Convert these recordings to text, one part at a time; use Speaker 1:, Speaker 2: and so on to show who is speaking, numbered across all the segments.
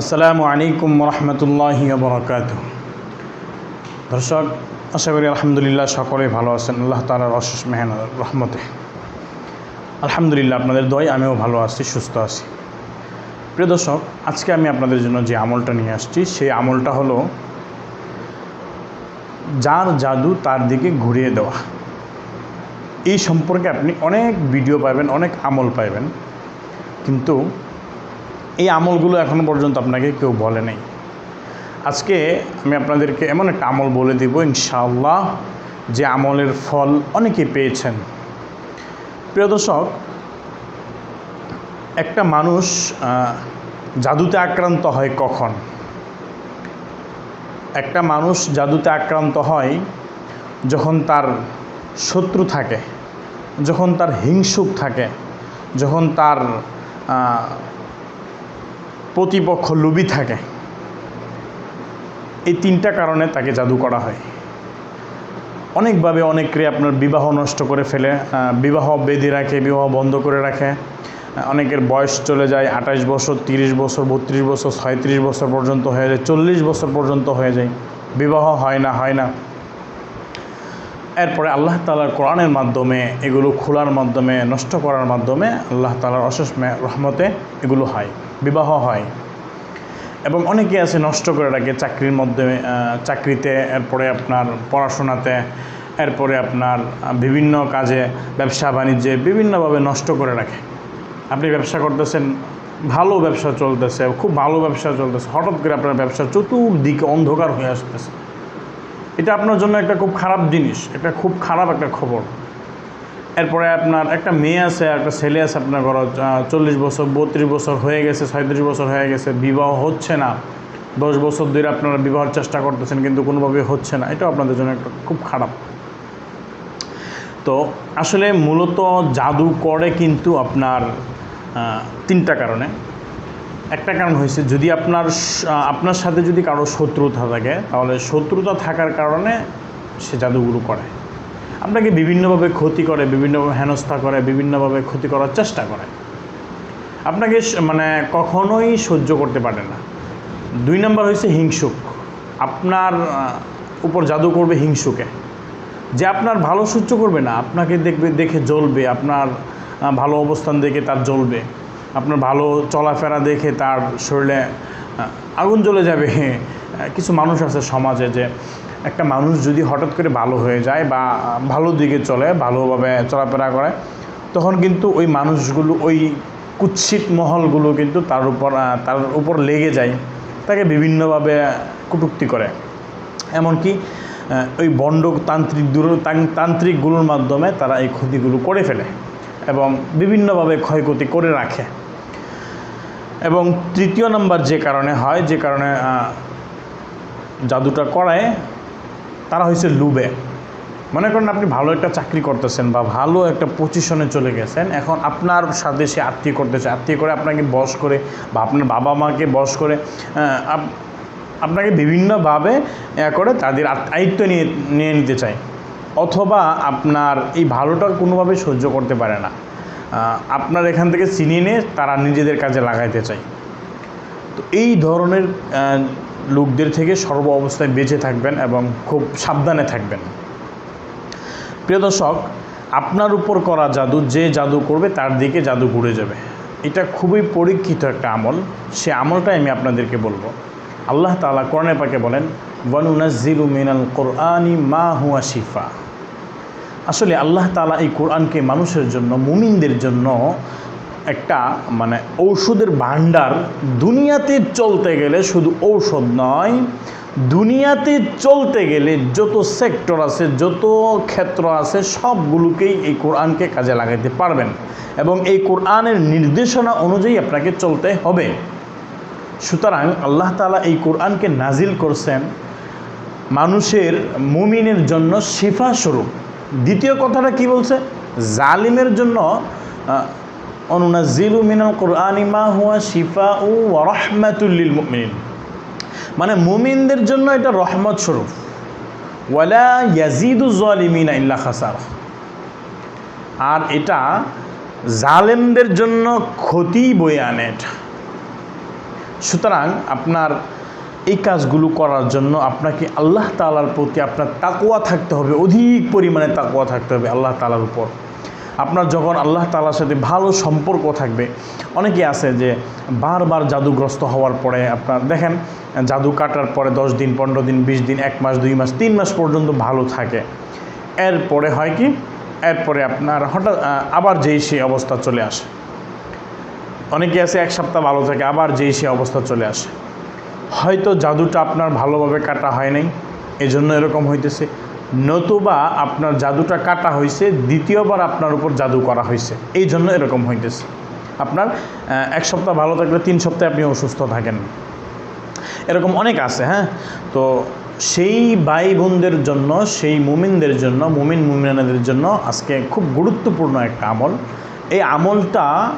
Speaker 1: আসসালামু আলাইকুম রহমতুল্লাহি বরকাত দর্শক, আশা করি আলহামদুলিল্লাহ সকলে ভালো আছেন। আল্লাহ তালার অশেষ মেহন রহমতে। আলহামদুলিল্লাহ আপনাদের দয় আমিও ভালো আছি, সুস্থ আছি। প্রিয় দর্শক, আজকে আমি আপনাদের জন্য যে আমলটা নিয়ে আসছি, সেই আমলটা হলো যার জাদু তার দিকে ঘুরিয়ে দেওয়া। এই সম্পর্কে আপনি অনেক ভিডিও পাবেন, অনেক আমল পাবেন কিন্তু এই আমলগুলো এখনও পর্যন্ত আপনাকে কেউ বলে নাই। আজকে আমি আপনাদেরকে এমন একটা আমল বলে দেব, ইনশাআল্লাহ, যে আমলের ফল অনেকে পেয়েছেন। প্রিয় দর্শক, একটা মানুষ জাদুতে আক্রান্ত হয় কখন? একটা মানুষ জাদুতে আক্রান্ত হয় যখন তার শত্রু থাকে, যখন তার হিংসুক থাকে, যখন তার প্রতিপক্ষ লোভী থাকে। এই তিনটা কারণে তাকে জাদু করা হয়। অনেকভাবে অনেকে আপনার বিবাহ নষ্ট করে ফেলে বিবাহ বেঁধে রাখে, বিবাহ বন্ধ করে রাখে। অনেকের বয়স চলে যায় আঠাশ বছর, তিরিশ বছর, বত্রিশ বছর ছয়ত্রিশ বছর পর্যন্ত হয়ে যায়, চল্লিশ বছর পর্যন্ত হয়ে যায়। বিবাহ হয় না হয় না। এরপরে আল্লাহ তালার কোরআনের মাধ্যমে এগুলো খোলার মাধ্যমে, নষ্ট করার মাধ্যমে আল্লাহ তালার অশেষ রহমতে এগুলো হয়। বিবাহ হয়। এবং অনেকে আছে নষ্ট করে রাখে চাকরির মাধ্যমে আহ, চাকরিতে এরপরে আপনার পড়াশোনাতে এরপরে আপনার বিভিন্ন কাজে ব্যবসা বাণিজ্যে বিভিন্নভাবে নষ্ট করে রাখে। আপনি ব্যবসা করতেছেন ভালো ব্যবসা চলতেছে খুব ভালো ব্যবসা চলতেছে হঠাৎ করে আপনার ব্যবসা চতুর্দিকে অন্ধকার হয়ে আসতেছে। এটা আপনার জন্য একটা খুব খারাপ জিনিস একটা খুব খারাপ একটা খবর। এরপরে আপনার একটা মেয়ে আছে একটা ছেলে আছে আপনার ঘর চল্লিশ বছর, বত্রিশ বছর হয়ে গেছে ছয়ত্রিশ বছর হয়ে গেছে, বিবাহ হচ্ছে না। দশ বছর ধরে আপনারা বিবাহের চেষ্টা করতেছেন, কিন্তু কোনোভাবে হচ্ছে না। এটাও আপনাদের জন্য একটা খুব খারাপ। তো আসলে মূলত জাদু করে কিন্তু আপনার তিনটা কারণে। একটা কারণ হয়েছে, যদি আপনার আপনার সাথে যদি কারও শত্রুতা থাকে, তাহলে শত্রুতা থাকার কারণে সে জাদুগুলো করে। আপনাকে বিভিন্নভাবে ক্ষতি করে বিভিন্নভাবে হেনস্থা করে, বিভিন্নভাবে ক্ষতি করার চেষ্টা করে। আপনাকে মানে কখনোই সহ্য করতে পারে না। দুই নম্বর হয়েছে হিংসুক। আপনার উপর জাদু করবে হিংসুকে। যে আপনার ভালো সহ্য করবে না, আপনাকে দেখবে, দেখে জ্বলবে, আপনার ভালো অবস্থান দেখে তার জ্বলবে। আপনার ভালো চলাফেরা দেখে তার শরীরে আগুন জ্বলে যাবে। কিছু মানুষ আছে সমাজে যে একটা মানুষ যদি হঠাৎ করে ভালো হয়ে যায় বা ভালো দিকে চলে, ভালোভাবে চলাফেরা করে, তখন কিন্তু ওই মানুষগুলো, ওই কুৎসিত মহলগুলো কিন্তু তার উপর তার উপর লেগে যায়, তাকে বিভিন্নভাবে কটূক্তি করে। এমনকি ওই বন্ড তান্ত্রিক দূর তান্ত্রিকগুলোর মাধ্যমে তারা এই ক্ষতিগুলো করে ফেলে এবং বিভিন্নভাবে ক্ষয়ক্ষতি করে রাখে। এবং তৃতীয় নম্বর যে কারণে হয়, যে কারণে জাদুটা করায় তারা হয়েছে লুবে। মনে করেন আপনি ভালো একটা চাকরি করতেছেন বা ভালো একটা পজিশনে চলে গেছেন, এখন আপনার সাথে সে আত্মীয় করতেছে, আত্মীয় করে আপনাকে বস করে বা আপনার বাবা মাকে বস করে আপনাকে বিভিন্নভাবে করে তাদের আয়ত্ত নিয়ে নিয়ে নিতে চায়। অথবা আপনার এই ভালোটা কোনোভাবে সহ্য করতে পারে না। আপনার এখান থেকে চিনিয়ে নিয়ে তারা নিজেদের কাজে লাগাইতে চায়। তো এই ধরনের লোকদের থেকে সর্ব অবস্থায় বেঁচে থাকবেন এবং খুব সাবধানে থাকবেন। প্রিয় দর্শক, আপনার উপর করা জাদু, যে জাদু করবে তার দিকে জাদু ঘুরে যাবে। এটা খুবই পরীক্ষিত একটা আমল। সে আমলটাই আমি আপনাদেরকে বলব। আল্লাহ তাআলা কোরআনে পাকে বলেন, ওয়ানুনাজ্জিলু মিনাল কোরআনি মা হুয়া শিফা। আসলে আল্লাহ তাআলা এই কোরআনকে মানুষের জন্য, মুমিনদের জন্য একটা মানে ঔষধের ভাণ্ডার দুনিয়াতে চলতে গেলে শুধু ঔষধ নয়, দুনিয়াতে চলতে গেলে যত সেক্টর আছে, যত ক্ষেত্র আছে, সবগুলোকেই এই কোরআনকে কাজে লাগাইতে পারবেন। এবং এই কোরআনের নির্দেশনা অনুযায়ী আপনাকে চলতে হবে। সুতরাং আল্লাহ তালা এই কোরআনকে নাজিল করছেন মানুষের, মুমিনের জন্য শিফা স্বরূপ। দ্বিতীয় কথাটা কি বলছে? জালিমের জন্য অনুনাজিলু মিনাল কোরআনি মা হুয়া শিফা ও রহমাতুল্লিল মুমিন মানে মুমিনদের জন্য এটা রহমত স্বরূপ। ওয়ালা ইয়াজিদু জালিমিনা ইল্লা খাসার। আর এটা জালেমদের জন্য ক্ষতি বয়ে আনে এটা। সুতরাং আপনার এই কাজগুলো করার জন্য আপনাকে আল্লাহ তালার প্রতি আপনার তাকোয়া থাকতে হবে, অধিক পরিমাণে তাকোয়া থাকতে হবে আল্লাহ তালার উপর। আপনার যখন আল্লাহ তালার সাথে ভালো সম্পর্ক থাকবে, অনেকে আছে যে বারবার জাদুগ্রস্ত হওয়ার পরে আপনার, দেখেন, জাদু কাটার পরে দশ দিন, পনেরো দিন, বিশ দিন, এক মাস, দুই মাস, তিন মাস পর্যন্ত ভালো থাকে। এরপরে হয় কি? এরপরে আপনার হঠাৎ আবার যেই সেই অবস্থা চলে আসে। অনেকে আছে এক সপ্তাহ ভালো থাকে, আবার যেই সেই অবস্থা চলে আসে। হয়তো জাদুটা আপনার ভালোভাবে কাটা হয় নাই, এজন্য এরকম হইতেছে। নতুবা আপনার জাদুটা কাটা হয়েছে দ্বিতীয়বার আপনার উপর জাদু করা হয়েছে এই জন্য এরকম হইতেছে। আপনার এক সপ্তাহ ভালো থাকলে তিন সপ্তাহে আপনি অসুস্থ থাকেন। এরকম অনেক আছে হ্যাঁ? তো সেই ভাই বোনদের জন্য, সেই মুমিনদের জন্য, মুমিন মুমিনাদের জন্য আজকে খুব গুরুত্বপূর্ণ একটা আমল। এই আমলটা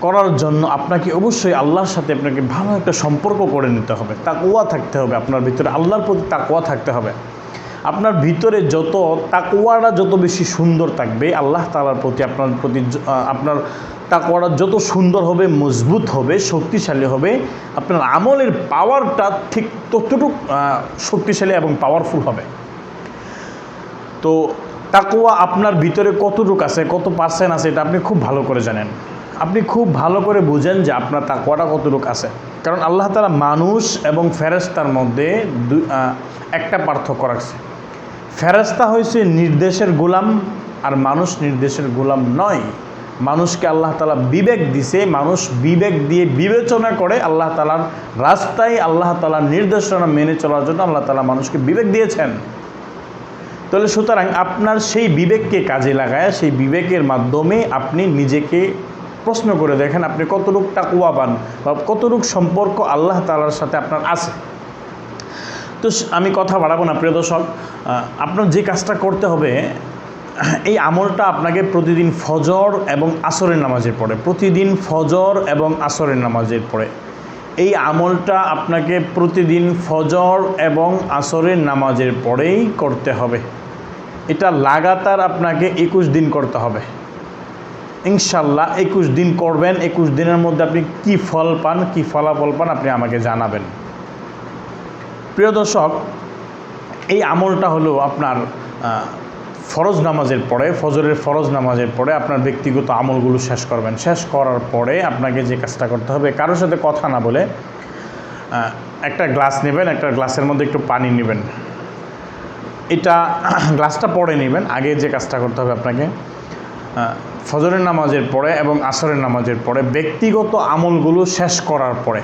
Speaker 1: করার জন্য আপনাকে অবশ্যই আল্লাহর সাথে আপনাকে ভালো একটা সম্পর্ক করে নিতে হবে। তাকুয়া থাকতে হবে আপনার ভিতরে। আল্লাহর প্রতি তাকুয়া থাকতে হবে। আপনার ভিতরে যত তাকুয়াটা যত বেশি সুন্দর থাকবে, আল্লাহ তালার প্রতি আপনার প্রতি আপনার তাকুয়াটা যত সুন্দর হবে, মজবুত হবে, শক্তিশালী হবে, আপনার আমলের পাওয়ারটা ঠিক ততটুক শক্তিশালী এবং পাওয়ারফুল হবে। তো তাকুয়া আপনার ভিতরে কতটুক আছে, কত পার্সেন্ট আছে, এটা আপনি খুব ভালো করে জানেন। আপনি খুব ভালো করে বুঝেন যে আপনার তাকুয়াটা কতটুক আছে। কারণ আল্লাহ তালা মানুষ এবং ফেরেস্তার মধ্যে একটা পার্থক্য রাখছে। ফেরেস্তা হয়েছে নির্দেশের গোলাম আর মানুষ নির্দেশের গোলাম নয়। মানুষকে আল্লাহ তালা বিবেক দিছে, মানুষ বিবেক দিয়ে বিবেচনা করে আল্লাহ তালার রাস্তায় আল্লাহ তালার নির্দেশনা মেনে চলার জন্য আল্লাহ তালা মানুষকে বিবেক দিয়েছেন। তাহলে সুতরাং আপনার সেই বিবেককে কাজে লাগায়, সেই বিবেকের মাধ্যমে আপনি নিজেকে প্রশ্ন করে দেখেন, আপনি কতটুক তাকুয়া পান বা কতটুক সম্পর্ক আল্লাহ তালার সাথে আপনার আছে। তো আমি কথা বাড়াবো না, প্রিয় দর্শক। আপনার যে কাজটা করতে হবে, এই আমলটা আপনাকে প্রতিদিন ফজর এবং আসরের নামাজের পরে, প্রতিদিন ফজর এবং আসরের নামাজের পরে, এই আমলটা আপনাকে প্রতিদিন ফজর এবং আসরের নামাজের পরেই করতে হবে। এটা লাগাতার আপনাকে একুশ দিন করতে হবে। ইনশাল্লাহ একুশ দিন করবেন, একুশ দিনের মধ্যে আপনি কি ফল পান, কি ফলাফল পান, আপনি আমাকে জানাবেন। প্রিয় দর্শক, এই আমলটা হলো আপনার ফরজ নামাজের পরে, ফজরের ফরজ নামাজের পরে আপনার ব্যক্তিগত আমলগুলো শেষ করবেন। শেষ করার পরে আপনাকে যে কাজটা করতে হবে, কারোর সাথে কথা না বলে একটা গ্লাস নেবেন, একটা গ্লাসের মধ্যে একটু পানি নেবেন। এটা, গ্লাসটা পরে নেবেন, আগে যে কাজটা করতে হবে আপনাকে ফজরের নামাজের পরে এবং আসরের নামাজের পরে ব্যক্তিগত আমলগুলো শেষ করার পরে।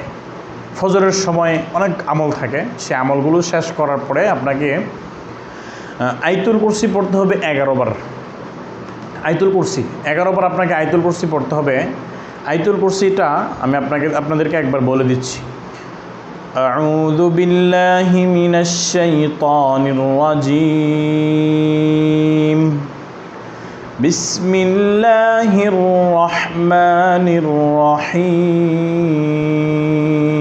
Speaker 1: ফজরের সময় অনেক আমল থাকে সে আমলগুলো শেষ করার পরে আপনাকে আহ, আইতুল কুরসি পড়তে হবে এগারো বার আইতুল কুরসি এগারো বার আপনাকে আইতুল কুরসি পড়তে হবে আইতুল কুরসিটা আমি আপনাকে আপনাদেরকে একবার বলে দিচ্ছি أعوذ بالله من الشيطان الرجيم بسم الله الرحمن الرحيم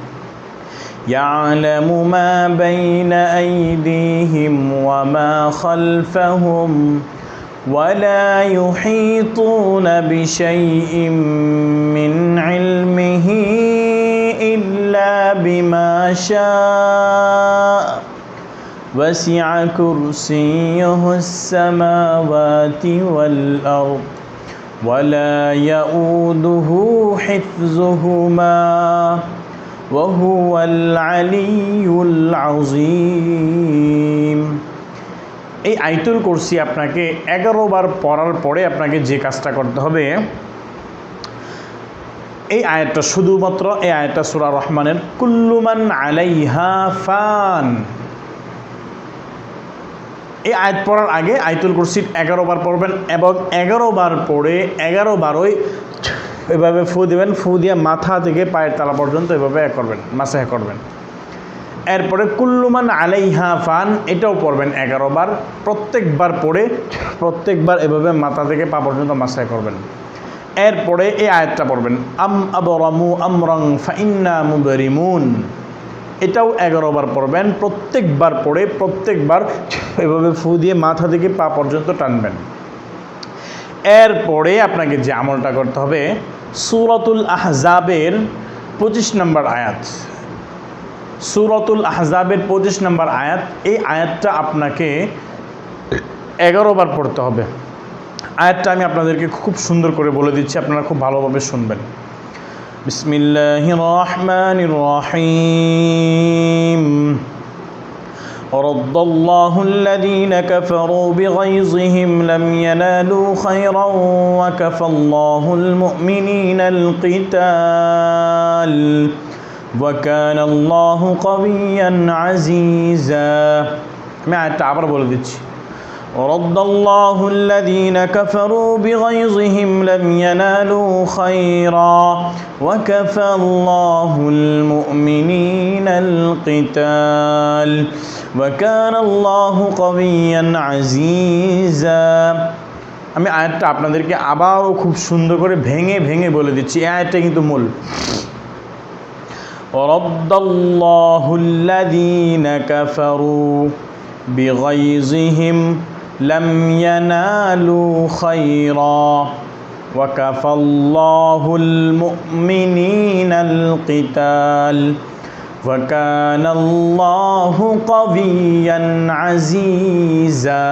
Speaker 1: يعلم ما بين أيديهم وما خلفهم ولا يحيطون بشيء من علمه إلا بما شاء. وسع كرسيه السماوات والأرض ولا يؤوده حفظهما. وهو العلي العظيم এই আইতুল কুরসি আপনাকে এগারো বার পড়ার পরে আপনাকে যে কাজটা করতে হবে এই আয়াতটা শুধুমাত্র এই আয়াতটা সুরা রহমানের কুল্লুমান আলাইহা ফান এই আয়াত পড়ার আগে আইতুল কুরসির এগারো বার পড়বেন এবং এগারো বার পড়ে এগারো বারোই এভাবে ফু দিবেন, ফু দিয়ে মাথা থেকে পায়ের তালা পর্যন্ত এভাবে এ করবেন মাসাহ করবেন। এরপরে কুল্লুমান আলাইহা ফান, এটাও পড়বেন এগারো বার, প্রত্যেকবার পড়ে, প্রত্যেকবার এভাবে মাথা থেকে পা পর্যন্ত মাসাহ করবেন। এরপরে এই আয়াতটা পড়বেন, আম আবরামু আমরং ফাইন্না মুবরিমুন এটাও এগারো বার পড়বেন, প্রত্যেকবার পড়ে, প্রত্যেকবার এভাবে ফু দিয়ে মাথা থেকে পা পর্যন্ত টানবেন। এরপরে আপনাকে যে আমলটা করতে হবে, সুরতুল আহজাবের পঁচিশ নম্বর আয়াত। সুরতুল আহজাবের পঁচিশ নম্বর আয়াত, এই আয়াতটা আপনাকে এগারো বার পড়তে হবে। আয়াতটা আমি আপনাদেরকে খুব সুন্দর করে বলে দিচ্ছি, আপনারা খুব ভালোভাবে শুনবেন। বিসমিল্লাহ রহমান রহিম। رد الله الذين كفروا بغيظهم لم ينالوا خيرا وكفى الله المؤمنين القتال وكان الله قويا عزيزا আমি আয়াতটা আবার বলে দিচ্ছি رد الله الذين كفروا بغيظهم لم ينالوا خيرا وكفى الله المؤمنين القتال وكان الله قويا عزيزا আমি আয়াতটা আপনাদেরকে আবারও খুব সুন্দর করে ভেঙে ভেঙে বলে দিচ্ছি এই আয়াতটা কিন্তু মূল رد الله الذين كفروا بغيظهم لم ينالوا خيرا وكفى الله المؤمنين القتال وكان الله قويا عزيزا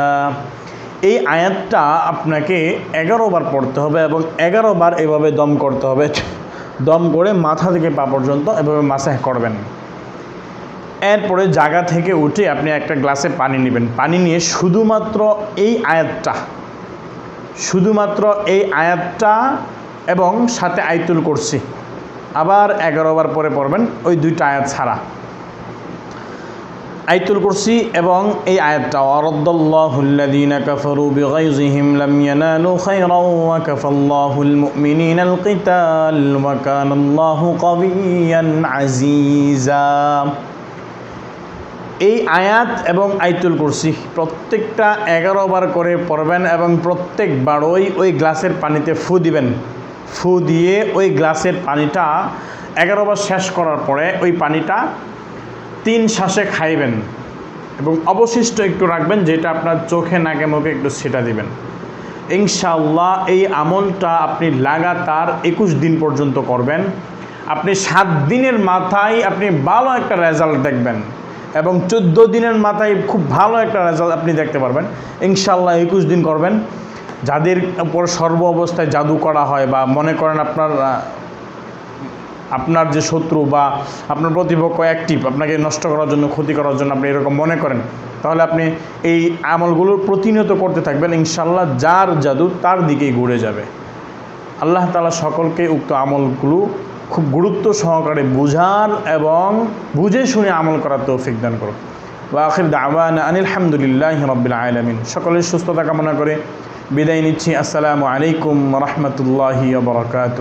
Speaker 1: এই আয়াতটা আপনাকে এগারো বার পড়তে হবে এবং এগারো বার এভাবে দম করতে হবে দম করে মাথা থেকে পা পর্যন্ত এভাবে মাসাহ করবেন এরপরে জায়গা থেকে উঠে আপনি একটা গ্লাসে পানি নেবেন। পানি নিয়ে শুধুমাত্র এই আয়াতটা, শুধুমাত্র এই আয়াতটা এবং সাথে আইতুল করছি আবার এগারো বার পরে পড়বেন, ওই দুইটা আয়াত ছাড়া। আইতুল কুরসি এবং এই আয়াতটা ওয়ারাদ্দাল্লাহুল্লাযীনা কাফারু বিগাইযিহিম লাম ইয়ানালু খায়রান ওয়া কাফাল্লাহুল মুমিনিনাল কিতাল ওয়া কানাল্লাহু কাবিয়্যান আজিজা এই আয়াত এবং আইতুল কুরসি প্রত্যেকটা এগারো বার করে পড়বেন এবং প্রত্যেকবারই ওই গ্লাসের পানিতে ফু দিবেন। ফু দিয়ে ওই গ্লাসের পানিটা এগারো বার শেষ করার পরে ওই পানিটা তিন শ্বাসে খাইবেন এবং অবশিষ্ট একটু রাখবেন যেটা আপনার চোখে, নাকে, মুখে একটু সেটা দিবেন। ইনশাল্লাহ এই আমলটা আপনি লাগাতার একুশ দিন পর্যন্ত করবেন। আপনি সাত দিনের মাথায় আপনি ভালো একটা রেজাল্ট দেখবেন। এবং চোদ্দ দিনের মাথায় খুব ভালো একটা রেজাল্ট আপনি দেখতে পারবেন। ইনশাল্লাহ একুশ দিন করবেন। যাদের উপর সর্ব অবস্থায় জাদু করা হয় বা মনে করেন আপনার আপনার যে শত্রু বা আপনার প্রতিপক্ষ অ্যাক্টিভ আপনাকে নষ্ট করার জন্য, ক্ষতি করার জন্য আপনি এরকম মনে করেন, তাহলে আপনি এই আমলগুলো প্রতিনিয়ত করতে থাকবেন। ইনশাল্লাহ যার জাদু তার দিকেই ঘুরে যাবে। আল্লাহ তালা সকলকে উক্ত আমলগুলো খুব গুরুত্ব সহকারে বুঝার এবং বুঝে শুনে আমল করার তৌফিক দান করুন। বা আখির দাওয়ান আনিলহামদুলিল্লাহ রবিল আলমিন। সকলের সুস্থতা কামনা করে বিদায় নিচ্ছি। আসসালামু আলাইকুম রহমতুল্লাহি বরকাত